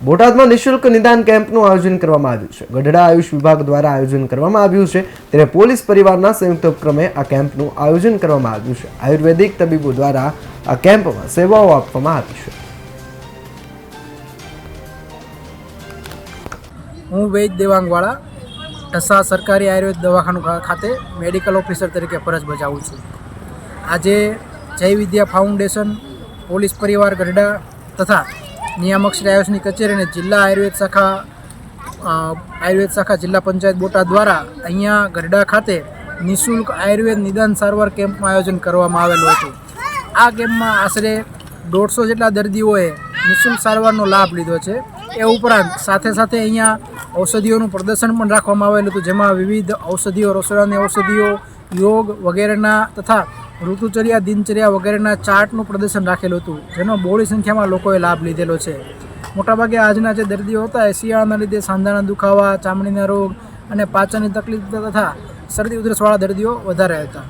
બોટાદમાં નિઃશુલ્ક નિદાન કેમ્પનું આયોજન કરવામાં આવ્યું છે. ગઢડા આયુષ વિભાગ દ્વારા આયોજન કરવામાં આવ્યું છે, ત્યારે પોલીસ પરિવારના સંયુક્ત ઉપક્રમે આ કેમ્પનું આયોજન કરવામાં આવ્યું છે. આયુર્વેદિક તબીબો દ્વારા આ કેમ્પમાં સેવાઓ આપવામાં આવી છે. હું વૈદ દેવાંગવાળા ઢસા સરકારી આયુર્વેદ દવાખાનું ખાતે મેડિકલ ઓફિસર તરીકે ફરજ બજાવું છું. આજે જય વિદ્યા ફાઉન્ડેશન, પોલીસ પરિવાર ગઢડા તથા નિયામક શ્રી આયુષની કચેરી અને જિલ્લા આયુર્વેદ શાખા આયુર્વેદ શાખા જિલ્લા પંચાયત બોટાદ દ્વારા અહીંયા ગઢડા ખાતે નિઃશુલ્ક આયુર્વેદ નિદાન સારવાર કેમ્પનું આયોજન કરવામાં આવેલું હતું. આ કેમ્પમાં આશરે દોઢસો જેટલા દર્દીઓએ નિઃશુલ્ક સારવારનો લાભ લીધો છે. એ ઉપરાંત સાથે સાથે અહીંયા ઔષધિઓનું પ્રદર્શન પણ રાખવામાં આવેલું હતું, જેમાં વિવિધ ઔષધિઓ, રસોડાની ઔષધિઓ, યોગ વગેરેના તથા ઋતુચર્યા, દિનચર્યા વગેરેના ચાર્ટનું પ્રદર્શન રાખેલું હતું, જેનો બહોળી સંખ્યામાં લોકોએ લાભ લીધેલો છે. મોટાભાગે આજના જે દર્દીઓ હતા એ શિયાળાના લીધે સાંધાના દુખાવા, ચામડીના રોગ અને પાચનની તકલીફ તથા શરદી ઉધરસવાળા દર્દીઓ વધારે હતા.